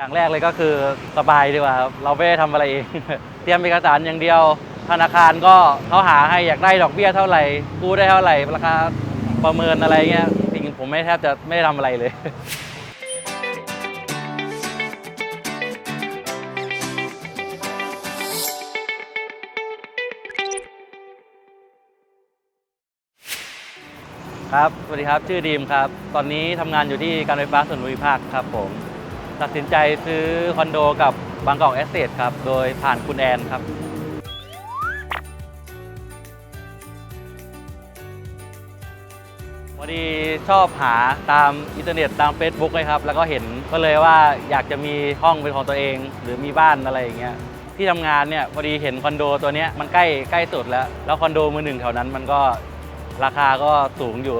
อย่างแรกเลยก็คือสบายดีกว่าครับเราไม่ได้ทำอะไรเอง เตรียมเอกสารอย่างเดียว ธนาคารก็เขาหาให้อยากได้ดอกเบี้ยเท่าไหร่กู้ได้เท่าไหร่ราคาประเมินอะไรเงี้ยจริงๆผมไม่แทบจะไม่ได้ทำอะไรเลย ครับสวัสดีครับชื่อดีมครับ ตอนนี้ทำงานอยู่ที่การไฟฟ้าส่วนภูมิภาคครับผม ตัดสินใจซื้อคอนโดกับบางกอกแอสเซทครับ โดยผ่านคุณแอนครับพอดีชอบหาตามอินเทอร์เน็ตตาม Facebook เลยครับ แล้วก็เห็นก็เลยว่าอยากจะมีห้องเป็นของตัวเอง หรือมีบ้านอะไรอย่างเงี้ยที่ทำงานเนี่ยพอดีเห็นคอนโดตัวเนี้ยมันใกล้ใกล้สุดแล้ว แล้วคอนโดมือหนึ่งแถวนั้นมันก็ราคาก็สูงอยู่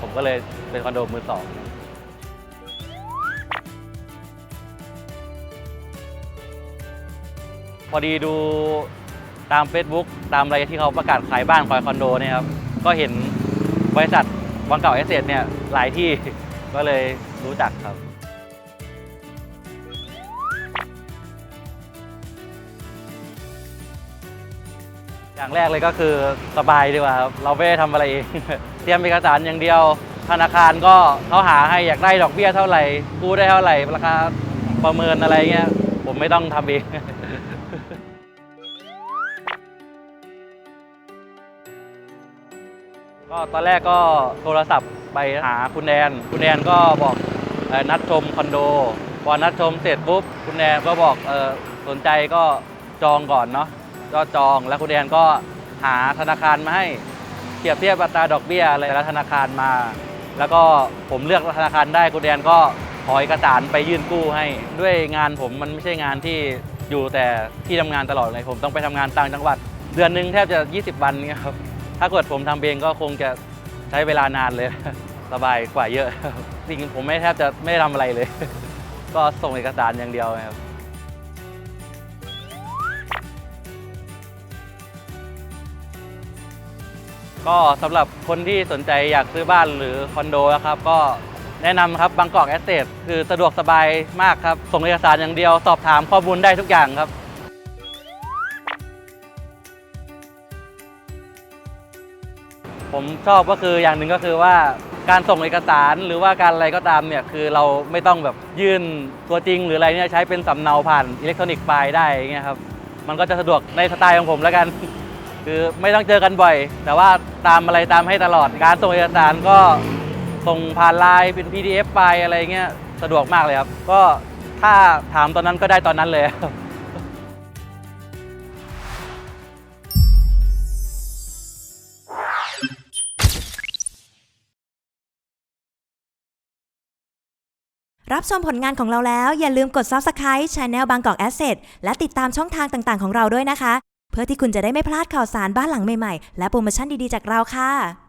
ผมก็เลยเป็นคอนโดมือสอง พอดีดูตาม Facebook ตามอะไรที่เขาประกาศขายบ้านขายคอนโดเนี่ยครับ ก็เห็นบริษัทวังเก่าเอสเซเนี่ยหลายที่ ก็เลยรู้จักครับ อย่างแรกเลยก็คือสบายดีกว่าครับ เราไม่ได้ทำอะไรเอง เตรียมเอกสารอย่างเดียว ธนาคารก็เขาหาให้อยากได้ดอกเบี้ยเท่าไหร่กู้ได้เท่าไหร่ราคาประเมินอะไรเงี้ย ผมไม่ต้องทำเอง ก็ตอนแรกก็โทรศัพท์ไปหาคุณแอนคุณแอนก็บอกนัดชมคอนโด พอนัดชมเสร็จปุ๊บคุณแอนก็บอกออสนใจก็จองก่อนเนาะก็จองแล้วคุณแอนก็หาธนาคารมาให้เปรียบเทียบอัตราดอกเบี้ยอะไรแต่ละธนาคารมา แล้วก็ผมเลือกธนาคารได้คุณแอนก็ขอเอกสารไปยื่นกู้ให้ ด้วยงานผมมันไม่ใช่งานที่อยู่แต่ที่ทำงานตลอดเลยผมต้องไปทำงานต่างจังหวัด เดือนหนึ่งแทบจะ 20 วันนี่ครับ ถ้าเกิดผมทำเองก็คงจะใช้เวลานานเลย สบายกว่าเยอะจริงผมไม่แทบจะไม่ได้ทำอะไรเลย ก็ส่งเอกสารอย่างเดียวครับก็สำหรับคนที่สนใจอยากซื้อบ้านหรือคอนโดนะครับ ก็แนะนำครับบางกอกแอสเซทคือสะดวกสบายมากครับ ส่งเอกสารอย่างเดียว สอบถามข้อมูลได้ทุกอย่างครับ ผมชอบก็คืออย่างหนึ่งก็คือว่าการส่งเอกสารหรือว่าการอะไรก็ตามเนี่ยคือเราไม่ต้องแบบยื่นตัวจริง หรืออะไรเนี่ยใช้เป็นสำเนาผ่านอิเล็กทรอนิกส์ไฟล์ได้อย่างเงี้ยครับมันก็จะสะดวกในสไตล์ของผมแล้วกัน คือไม่ต้องเจอกันบ่อย แต่ว่าตามอะไรตามให้ตลอดการส่งเอกสารก็ส่งผ่านไลน์เป็น PDF ไฟล์อะไรเงี้ยสะดวกมากเลยครับ ก็ถ้าถามตอนนั้นก็ได้ตอนนั้นเลยรับ รับชมผลงานของเราแล้ว อย่าลืมกด Subscribe Channel บางกอก Asset และติดตามช่องทางต่างๆ ของเราด้วยนะคะ เพื่อที่คุณจะได้ไม่พลาดข่าวสารบ้านหลังใหม่ๆ และโปรโมชั่นดีๆ จากเราค่ะ